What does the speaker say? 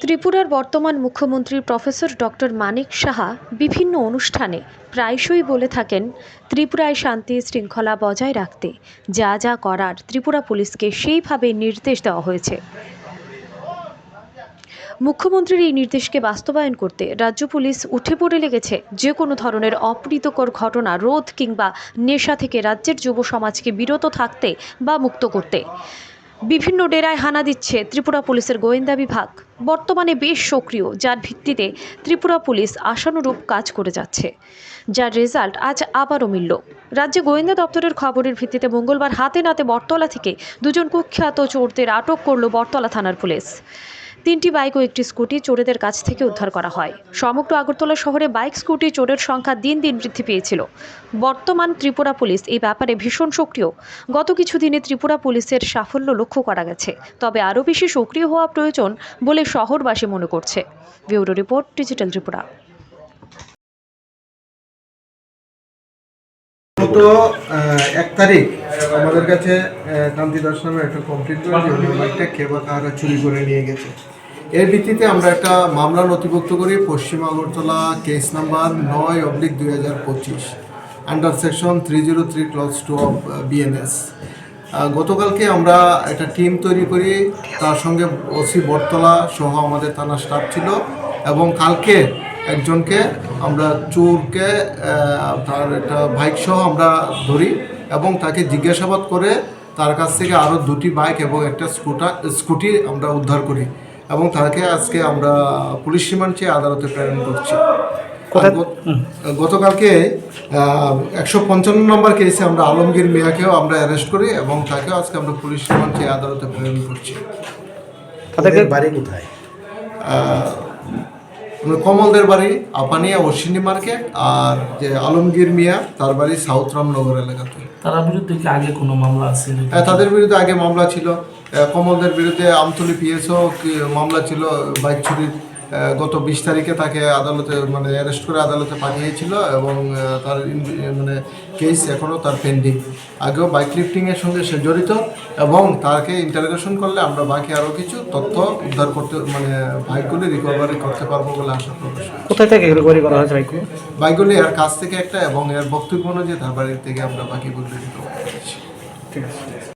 ত্রিপুরার বর্তমান মুখ্যমন্ত্রী প্রফেসর ডক্টর মানিক সাহা বিভিন্ন অনুষ্ঠানে প্রায়শই বলে থাকেন, ত্রিপুরায় শান্তি শৃঙ্খলা বজায় রাখতে যা যা করার ত্রিপুরা পুলিশকে সেইভাবে নির্দেশ দেওয়া হয়েছে। মুখ্যমন্ত্রীর এই নির্দেশকে বাস্তবায়ন করতে রাজ্য পুলিশ উঠে পড়ে লেগেছে যে কোনো ধরনের অপ্রীতকর ঘটনা, রোধ কিংবা নেশা থেকে রাজ্যের যুব সমাজকে বিরত থাকতে বা মুক্ত করতে। বিভিন্ন ডেরায় হানা দিচ্ছে ত্রিপুরা পুলিশের গোয়েন্দা বিভাগ। বর্তমানে বেশ সক্রিয়, যার ভিত্তিতে ত্রিপুরা পুলিশ আশানুরূপ কাজ করে যাচ্ছে। যার রেজাল্ট আজ আবারও মিলল। রাজ্যে গোয়েন্দা দপ্তরের খবরের ভিত্তিতে মঙ্গলবার হাতে নাতে বটতলা থেকে দুজন কুখ্যাত চোরদের আটক করল বটতলা থানার পুলিশ। তিনটি বাইক ও একটি স্কুটি চোরেদের কাছ থেকে উদ্ধার করা হয়। সমগ্র আগরতলা শহরে বাইক, স্কুটি, চোরের সংখ্যা দিন দিন বৃদ্ধি পেয়েছিল। বর্তমান ত্রিপুরা পুলিশ এই ব্যাপারে ভীষণ সক্রিয়। গত কিছুদিনে ত্রিপুরা পুলিশের সাফল্য লক্ষ্য করা গেছে। তবে আরও বেশি সক্রিয় হওয়া প্রয়োজন বলে শহরবাসী মনে করছে। Bureau report, digital Tripura. গত এক তারিখ আমাদের কাছে কান্তি দাস নামে একটা কমপ্লেন করে বাইকটা কে কারা চুরি করে নিয়ে গেছে। এর ভিত্তিতে আমরা একটা মামলা নথিভুক্ত করি, পশ্চিম আগরতলা কেস নাম্বার নয় অবলিক দুই হাজার পঁচিশ under section three zero three clause two of BNS গতকালকে আমরা একটা টিম তৈরি করি, তার সঙ্গে ওসি বটতলা সহ আমাদের থানা স্টাফ ছিল এবং কালকে একজনকে আমরা চোরকে তার একটা বাইক সহ আমরা ধরি এবং তাকে জিজ্ঞাসাবাদ করে তার কাছ থেকে আরও দুটি বাইক এবং একটা স্কুটার স্কুটি আমরা উদ্ধার করি। এবং তাকে আজকে আমরা পুলিশ রিমান্ড চেয়ে আদালতে প্রেরণ করছি। গতকালকে একশো পঞ্চান্ন নম্বর কেসে আমরা আলমগীর মিয়াকেও আমরা অ্যারেস্ট করি এবং তাকেও আজকে আমরা পুলিশ রিমান্ড চেয়ে আদালতে প্রেরণ করছি। বাড়ি কোথায়? আমরা কমলদের বাড়ি আপানিয়া অশ্বিনী মার্কেট আর যে আলমগীর মিয়া তার বাড়ি সাউথ রামনগর এলাকাতে। তার বিরুদ্ধে কি আগে কোনো মামলা আছে হ্যাঁ, তাদের বিরুদ্ধে আগে মামলা ছিল। কমলদের বিরুদ্ধে আমতলি পিএসও মামলা ছিল বাইক চুরির গত বিশ তারিখে তাকে আদালতে মানে অ্যারেস্ট করে আদালতে পাঠিয়েছিল এবং তার মানে কেস এখনও তার পেন্ডিং। আগেও বাইক লিফটিংয়ের সঙ্গে সে জড়িত এবং তাকে ইন্টারোগেশন করলে আমরা বাকি আরও কিছু তথ্য উদ্ধার করতে মানে বাইকগুলি রিকভারি করতে পারব বলে আশা প্রকাশ করি। কোথায় থেকে রিকভারি করা হয়েছে বাইকগুলো? বাইকগুলি এর কাছ থেকে একটা এবং এর বক্তব্য অনুযায়ী তার বাড়ির থেকে আমরা বাকিগুলি রিকভার করেছি। ঠিক আছে।